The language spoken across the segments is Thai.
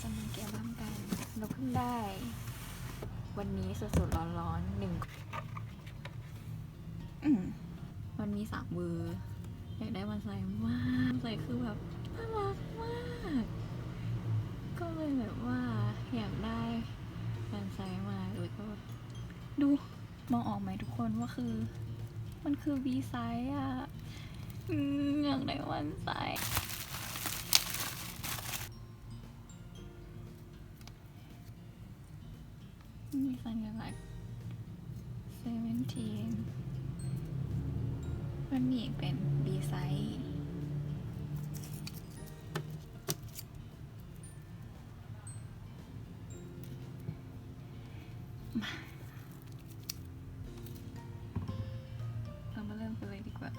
จะมาแกะบ้างกันเราเพิ่งได้ วันนี้สดๆร้อนๆหนึ่งอืมมันมีสามเวอร์อยากได้มันใส่มากใส่คือแบบน่ารักมาก ก็เลยแบบว่าอยากได้มันใส่มากเลยก็ดูมองออกไหมทุกคนว่าคือ มันคือ V ไซส์อะอืมอยากได้วันไซส์ มีสัญลักษณ์เซเวนทีนมันมีอีกเป็น B ไซส์เรามาเริ่มกันเลยดีกว่า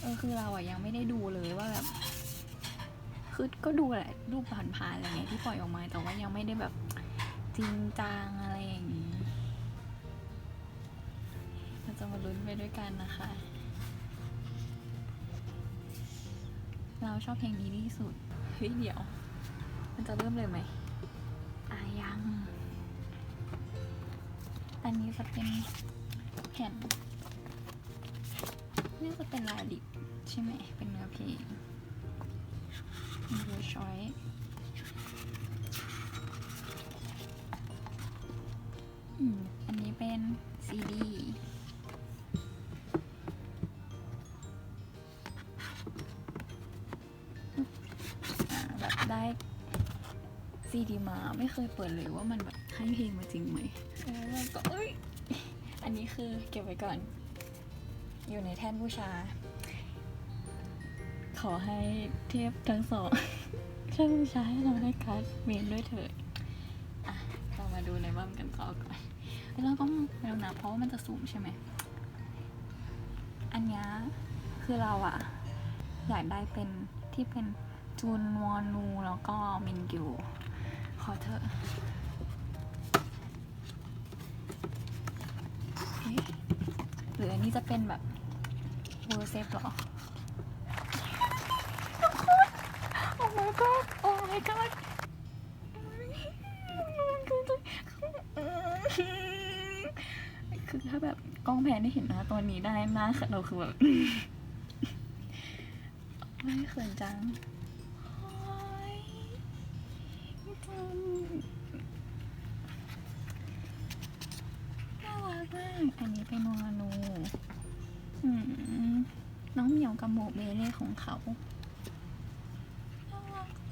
เออคือเราอะยังไม่ได้ดูเลยว่าแบบ คือก็ดูแหละรูปผ่านๆอะไรเงี้ยที่ปล่อยออกมาแต่ว่ายังไม่ได้แบบจริงจังอะไรอย่างนี้เราจะมาลุ้นไปด้วยกันนะคะ เราชอบเพลงนี้ที่สุด เฮ้ยเดี๋ยว มันจะเริ่มเลยไหมอายัง อันนี้จะเป็นแผ่นนี่จะเป็นลายดิบใช่ไหมเป็นเนื้อเพลง ดูช้อยอืมอันนี้เป็นซีดีแบบได้ซีดีมาไม่เคยเปิดเลยว่ามันแบบให้เพลงมาจริงไหมแล้วก็เอ้ย อันนี้คือเก็บไว้ก่อน อยู่ในแท่นบูชา อให้เทียบทั้งสองแท่นบูชาให้เราได้การ์ดเมนด้วยเถิดอะเรามาดูในบ้ามกันต่อก่อนแล้วเราต้องเร็วนะเพราะว่ามันจะสูงใช่ไหม อันนี้คือเราอะอยากได้เป็นที่เป็นจูนวอนูแล้วก็มินกิวขอเถอะเอ๊ะหรืออันนี้จะเป็นแบบเวอร์เซฟหรอ โอ้ my god โอ้ my god คือถ้าแบบกล้องแพนได้เห็นหน้าตัวนี้ได้หน้าเราคือแบบไม่เขินจังน่ารักมากอันนี้เป็นวานูอืมน้องเหมียวกับหมูเบเล่ของเขา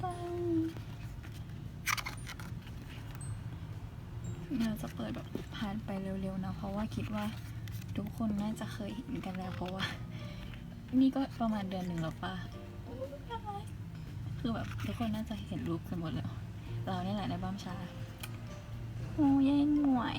รักจังเราจะเปิดแบบผ่านไปเร็วๆนะ เพราะว่าคิดว่าทุกคนน่าจะเคยเห็นกันแล้ว เพราะว่า นี่ก็ประมาณเดือนหนึ่งแล้วป่ะคือแบบทุกคนน่าจะเห็นรูปกันหมดแล้ว เราเนี่ยแหละในบ้ามชาโอ้ยายหมวย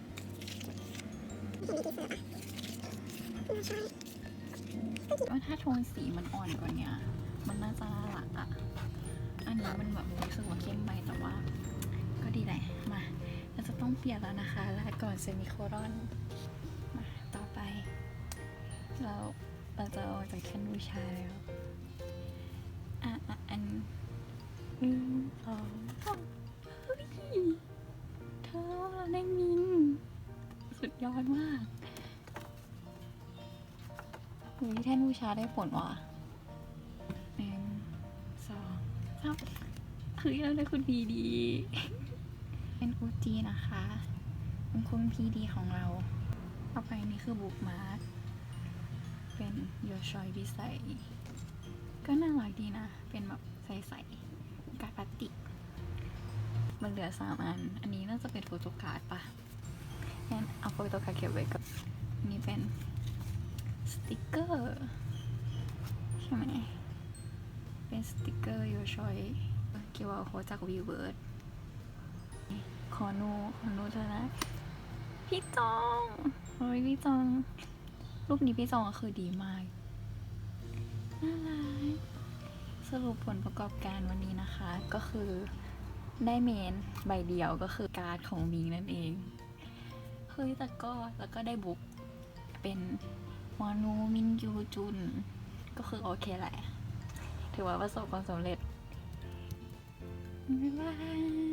ถ้าโทนสีมันอ่อนกว่านี้มันน่าจะน่ารักอะอันนี้มันแบบรู้สึกว่าเข้มไปแต่ว่า ก็ดีแหละ มาเราจะต้องเปลี่ยนแล้วนะคะ แล้วก่อนเซมิโครอนมาต่อไป เราเราจะออกจากแท่นบูชาแล้วอะอะอันหนึ่งสองเฮ้ยเธอเราได้มิ นสุดยอดมากอุ้ยแท่นบูชาได้ผลว่ะหนึ่งสองสามคือเราได้คุณพีดี เป็นอูจีนะคะ เป็นคุณพีดีของเรา ต่อไปนี่คือบุกมาร์กเป็นโยชอยดิไซก็น่ารักดีนะ เป็นแบบใสๆการดพลาสติก มันเหลือสามอัน อันนี้น่าจะเป็นโฟโต้การ์ดปะ วกตัวคาเก็บไว้กับนี่เป็นสติกเกอร์ใช่ไหมเป็นสติกเกอร์ยูชอยเกี่ยวกับโคจากวีเวิร์ดขอนูขอนูเธอนะ พี่จองเฮ้ยพี่จองรูปนี้พี่จองก็คือดีมากน่ารักสรุปผลประกอบการวันนี้นะคะ ก็คือได้เมนใบเดียวก็คือการ์ดของมิงนั่นเอง เฮ้ยแต่ก็แล้วก็ได้บุ๊กเป็นมอนูมินยูจุน ก็คือโอเคแหละ ถือว่าประสบความสำเร็จบ๊ายบาย